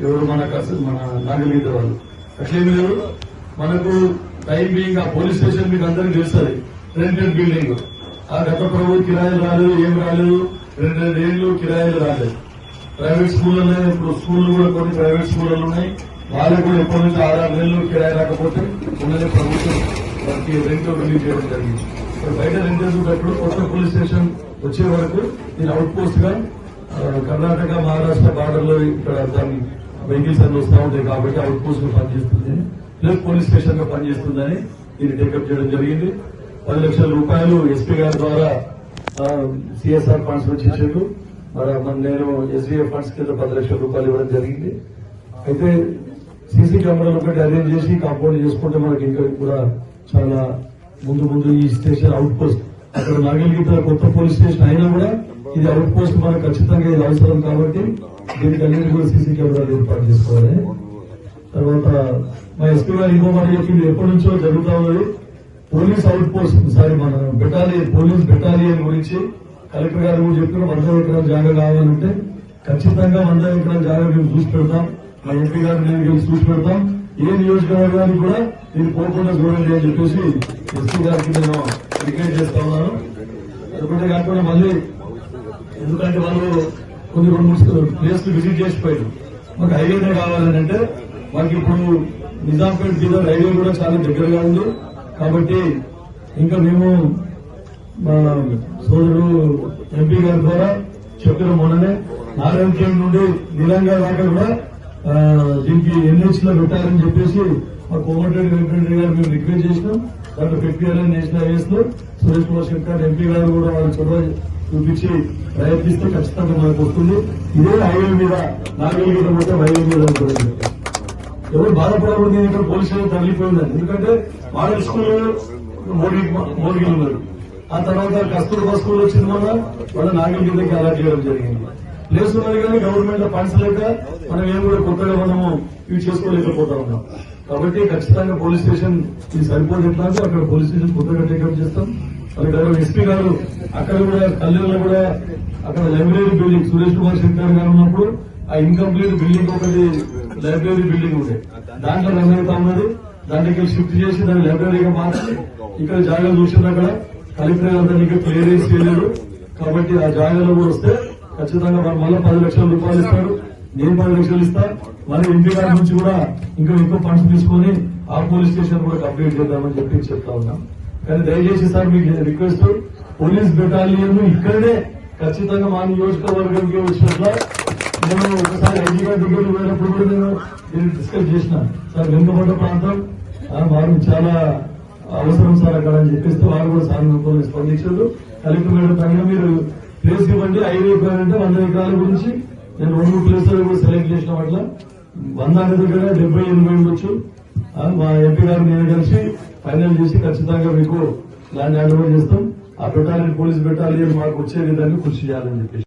ఎవరు మన కస- మన నాగలిగితే వాళ్ళు. అట్లేమి లేదు. మనకు టైం బీయింగ్ ఆ పోలీస్ స్టేషన్ మీకు అందరికీ తెలుస్తుంది. Rented building. ఆ గత ప్రభు కిరాయిలు రాలేదు ఏం రాలేదు? రెండు రెండు ఏళ్ళు కిరాయిలు రాలేదు. ప్రైవేట్ స్కూళ్ళలో ఇప్పుడు స్కూళ్ళు కూడా కొన్ని ప్రైవేట్ స్కూళ్ళు ఉన్నాయి. వాళ్ళకు కూడా ఎప్పటి నుంచి ఆరు నెలలు కిరాయి రాకపోతే ఉన్నది ప్రభుత్వం. వారికి రెంట్ రిలీజ్ చేయడం జరిగింది. బయట రెంటర్స్ కొత్త పోలీస్ స్టేషన్ వచ్చే వరకు నేను అవుట్ పోస్ట్గా కర్ణాటక మహారాష్ట్ర బార్డర్లో ఇక్కడ దాన్ని వెహికల్స్ అన్ని వస్తూ ఉంటాయి కాబట్టి అవుట్ పోస్ట్లో పనిచేస్తుంది ప్లస్ పోలీస్ స్టేషన్లో పనిచేస్తుందని దీన్ని టేకప్ చేయడం జరిగింది. పది లక్షల రూపాయలు ఎస్పీ గారి ద్వారా సిఎస్ఆర్ ఫండ్స్ నుంచి ఇచ్చారు మరి నేను ఎస్బీఐ ఫండ్స్ కింద పది లక్షల రూపాయలు ఇవ్వడం జరిగింది. అయితే సీసీ కెమెరాలు ఒకటి అరేంజ్ చేసి కాంపౌండ్ చేసుకుంటే మనకి ఇంకా కూడా చాలా ముందు ముందు ఈ స్టేషన్ అవుట్ పోస్ట్ అక్కడ నాగలిగిట్ల కొత్త పోలీస్ స్టేషన్ అయినా కూడా ఇది అవుట్ పోస్ట్ మనకు ఖచ్చితంగా ఇది అవసరం కాబట్టి దీనికి అన్నింటి కూడా సీసీ కెమెరాలు ఏర్పాటు చేసుకోవాలి. తర్వాత మా ఎస్పీ గారు ఇంకో మాట చెప్పింది ఎప్పటి నుంచో జరుగుతా ఉన్నది. పోలీస్ అవుట్ పోస్ట్ సారీ మన బెటాలియన్ పోలీస్ బెటాలియన్ గురించి కలెక్టర్ గారు కూడా చెప్పిన వంద ఎకరాల జాగా కావాలంటే ఖచ్చితంగా వంద ఎకరాల జాగా మేము చూసి పెడతాం. మా ఎంపీ గారు నేను చూసి పెడతాం. ఏ నియోజకవర్గానికి కూడా నేను పోకుండా చూడండి అని చెప్పేసి ఎస్పీ గారికి నేను రిక్వెస్ట్ చేస్తా ఉన్నాను. అదొకటే కాకుండా మళ్ళీ ఎందుకంటే వాళ్ళు కొన్ని రెండు మూడు ప్లేస్లు విజిట్ చేసిపోయారు. మాకు హైవేనే కావాలని అంటే మాకు ఇప్పుడు నిజాంపేట జిల్లా హైవే కూడా చాలా దగ్గరగా ఉంది. కాబట్టి ఇంకా మేము మా సోదరుడు ఎంపీ గారి ద్వారా చెప్పిన మొన్ననే నారాయణ నుండి నిలంగా దాకా కూడా దీనికి ఎన్హెచ్లో పెట్టాలని చెప్పేసి మా కోమటిరెడ్డి వెంకటరెడ్డి గారు మేము రిక్వెస్ట్ చేసినాం. దాంట్లో పెట్టారని నేషనల్ హైవేస్లో సురేష్ కుమార్ శంకర్ ఎంపీ గారు కూడా వాళ్ళు చొరవ చూపించి ప్రయత్నిస్తే ఖచ్చితంగా మనకు వస్తుంది. ఇదే హైవే మీద నాగలిగిన మొత్తం హైవే మీద ఉంటుంది ఎవరు బాధపడకూడదు ఇక్కడ పోలీసులు స్టేషన్ తగిలిపోయిందని ఎందుకంటే మోడల్ స్కూల్ మోడీ మోడీలు ఉన్నారు. ఆ తర్వాత కస్తూర్బా స్కూల్ వచ్చింది వల్ల వాళ్ళ నాగలిగిరికి అలాట్ చేయడం జరిగింది. ప్లేస్ ఉన్నది కానీ గవర్నమెంట్ ఫండ్స్ లేక మనం ఏం కూడా కొత్తగా మనము ఇవి చేసుకోలేకపోతా ఉన్నాం. కాబట్టి ఖచ్చితంగా పోలీస్ స్టేషన్ ఈ సరిపోదు ఎట్లా అంటే అక్కడ పోలీస్ స్టేషన్ కొత్తగా టేకప్ చేస్తాం. అలాగే ఎస్పీ గారు అక్కడ కూడా కల్లెల్లో కూడా అక్కడ లైబ్రరీ బిల్డింగ్ సురేష్ కుమార్ శంకర్ గారు ఉన్నప్పుడు ఆ ఇన్కంప్లీట్ బిల్డింగ్ ఒకటి లైబ్రరీ బిల్డింగ్ ఉండే దాంట్లో రన్ అవుతా ఉన్నది. దానికి షిఫ్ట్ చేసి దాన్ని లైబ్రరీగా మార్చి ఇక్కడ జాగా చూసిన అక్కడ. కలెక్టర్ గారు దానికి క్లియరెన్స్ చేయలేదు. కాబట్టి ఆ జాగాలో కూడా వస్తే ఖచ్చితంగా వాళ్ళు మళ్ళీ పది లక్షల రూపాయలు ఇస్తారు. నేను పది లక్షలు ఇస్తా మన ఎంపీ గారి నుంచి కూడా ఇంకా ఎక్కువ ఫండ్స్ తీసుకొని ఆ పోలీస్ స్టేషన్ కూడా కంప్లీట్ చేద్దామని చెప్పి చెప్తా ఉన్నాం. కానీ దయచేసి సార్ మీకు రిక్వెస్ట్ పోలీస్ బెటాలియన్ ఇక్కడనే ఖచ్చితంగా మా నియోజకవర్గానికి వచ్చినట్ల నేను ఒకసారి ఐజీ గారి వెళ్ళినప్పుడు కూడా నేను దీన్ని డిస్కస్ చేసిన. సార్ వెనుకబడ్డ ప్రాంతం వారు చాలా అవసరం సార్ అక్కడ అని చెప్పేస్తే వారు కూడా సానుకూలంగా స్పందించారు. కలెక్టర్ మేడం తగిన మీరు ప్లేస్ ఇవ్వండి. ఐదు ఎకరాలు అంటే వంద ఎకరాల గురించి నేను రెండు మూడు ప్లేసులు కూడా సెలెక్ట్ చేసిన వాటిలో వంద దగ్గర డెబ్బై ఎనభై ఉండొచ్చు. మా ఎంపీ గారు నేను కలిసి ఫైనల్ చేసి ఖచ్చితంగా మీకు ల్యాండ్ హ్యాండ్ ఓవర్ చేస్తాం. ఆ పెట్టాలని పోలీస్ పెట్టాలి మాకు వచ్చే విధంగా కృషి చేయాలని చెప్పేసి